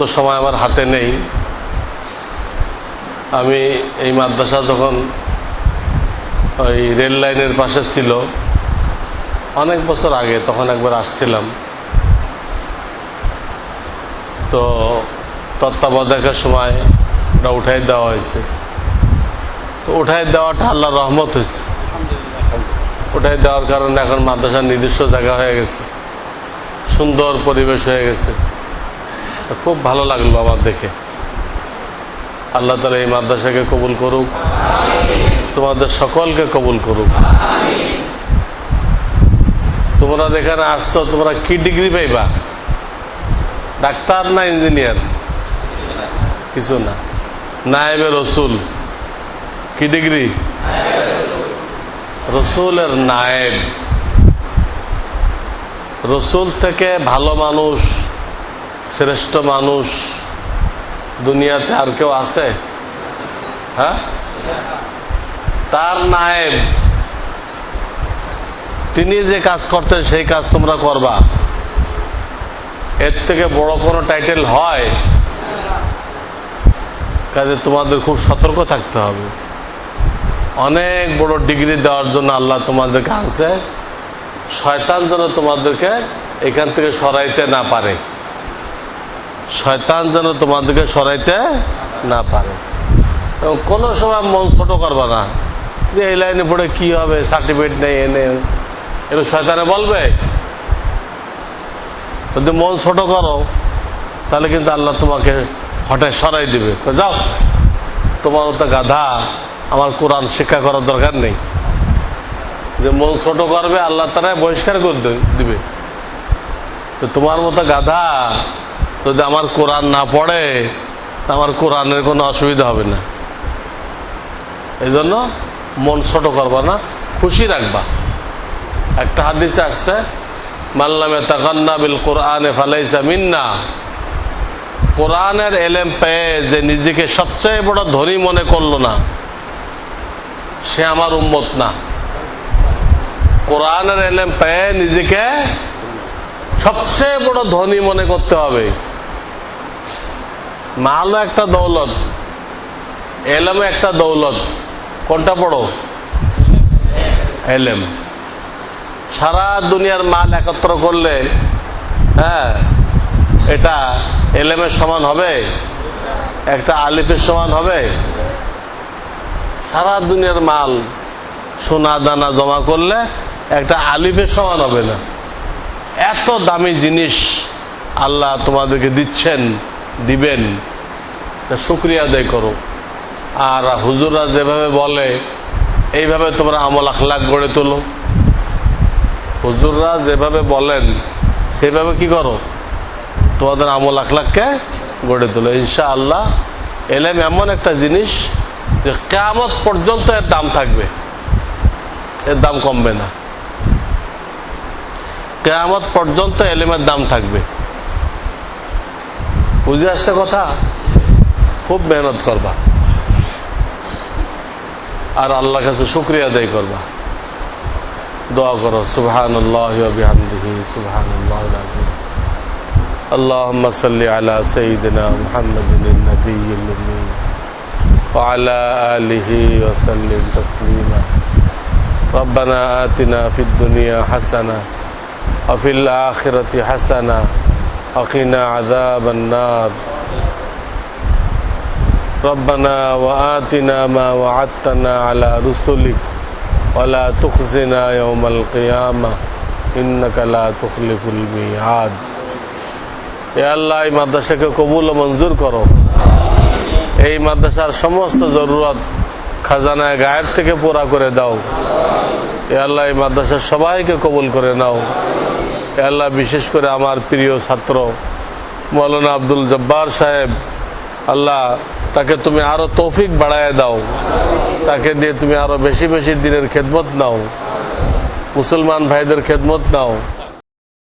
তো সময় আমার হাতে নেই। আমি এই মাদ্রাসা যখন ওই রেল লাইনের পাশে ছিল, অনেক বছর আগে তখন একবার আসছিলাম। তো তত্ত্বাবধায়কের সময় ওটা উঠাই দেওয়া হয়েছে। তো উঠাই দেওয়াটা আল্লাহ রহমত হয়েছে। উঠাই দেওয়ার কারণে এখন মাদ্রাসার নির্দিষ্ট জায়গা হয়ে গেছে। সুন্দর পরিবেশ হয়ে গেছে। খুব ভালো লাগল আমার দেখে। আল্লাহ তালা এই মাদ্রাসাকে কবুল করুক। তোমাদের সকলকে কবুল করুক। তোমরা যেখানে আসছো, তোমরা কি ডিগ্রি পাইবা? ডাক্তার না ইঞ্জিনিয়ার? কিছু না। নায়েবে রসুল। কি ডিগ্রি? রসুলের নায়েব। রসুল থেকে ভালো মানুষ শ্রেষ্ঠ মানুষ দুনিয়াতে আর কেউ আছে? হ্যাঁ? তার নায়েব। তিনি যে কাজ করতেন, সেই কাজ তোমরা করবা। এর থেকে বড় কোনো টাইটেল হয়? কাজে তোমাদের খুব সতর্ক থাকতে হবে। অনেক বড় ডিগ্রি দেওয়ার জন্য আল্লাহ তোমাদেরকে আনছে। শয়তান যেন তোমাদেরকে এখান থেকে সরাইতে না পারে। শয়তান যেন তোমাদেরকে সরাইতে না পারে। এবং কোনো সময় মন ছোট করবা না। যে এই লাইনে পড়ে কি হবে সার্টিফিকেট নেই এনে এটা শয়তানে বলবে? যদি মন ছোট করো, তাহলে কিন্তু আল্লাহ তোমাকে হঠাৎ সরাই দিবে। যাও, তোমার তো গাধা আমার কোরআন শিক্ষা করার দরকার নেই। যে মন ছোট করবে, আল্লাহ তারা বহিষ্কার করে দিবে। তো তোমার মতো গাধা যদি আমার কোরআন না পড়ে আমার কোরআনের কোনো অসুবিধা হবে না। এই জন্য মন ছোট করবা না, খুশি রাখবা। একটা হাদিসে আসছে মাল্লামে তাকান্না বিল কোরআনে ফালাইসা মিন্না। কোরআনের এলেম পেয়ে যে নিজেকে সবচেয়ে বড় ধনী মনে করল না, সে আমার উম্মত না। কোরআনের এলেম পেয়ে নিজেকে সবচেয়ে বড় ধনী মনে করতে হবে। মালও একটা দৌলত এলেম একটা দৌলত। কোনটা বড় এলেম। সারা দুনিয়ার মাল একত্র করলে হ্যাঁ এটা এলেমের সমান হবে? একটা আলিফের সমান হবে? সারা দুনিয়ার মাল সোনা দানা জমা করলে একটা আলিফের সমান হবে না। এত দামি জিনিস আল্লাহ তোমাদেরকে দিচ্ছেন। দিবেন শুক্রিয়া আদায় করো। আর হুজুররা যেভাবে বলে, এইভাবে তোমরা আমল আখলাক গড়ে তোলো। হুজুররা যেভাবে বলেন সেভাবে কি করো? তোমাদের আমল আখলাককে গড়ে তোলো। ইনশা আল্লাহ এলেম এমন একটা জিনিস যে কেমত পর্যন্ত এর দাম থাকবে। এর দাম কমবে না। কেয়ামত পর্যন্ত এলেমের দাম থাকবে। বুঝে আসছে কথা খুব মেহনত করবা আর আল্লাহ কাছে শুক্রিয়া আদায় করবা দোয়া করো সুবহান আল্লাহ বিহামদিহি সুবহান আল্লাহ আজিম اللهم صل على سيدنا محمد النبي الأمي وعلى آله وسلم تسليما ربنا آتنا في الدنيا حسنة وفي الآخرة حسنة وقنا عذاب النار ربنا وآتنا ما وعدتنا على رسلك ولا تخزنا يوم القيامة إنك لا تخلف الميعاد এ আল্লাহ এই মাদ্রাসাকে কবুল ও মঞ্জুর করো এই মাদ্রাসার সমস্ত জরুরত খাজানায় গায়েব থেকে পুরা করে দাও এ আল্লাহ এই মাদ্রাসার সবাইকে কবুল করে নাও এ আল্লাহ বিশেষ করে আমার প্রিয় ছাত্র মৌলানা আব্দুল জব্বার সাহেব, আল্লাহ, তাকে তুমি আরও তৌফিক বাড়ায় দাও। তাকে দিয়ে তুমি আরও বেশি বেশি দিনের খেদমত নাও। মুসলমান ভাইদের খেদমত নাও।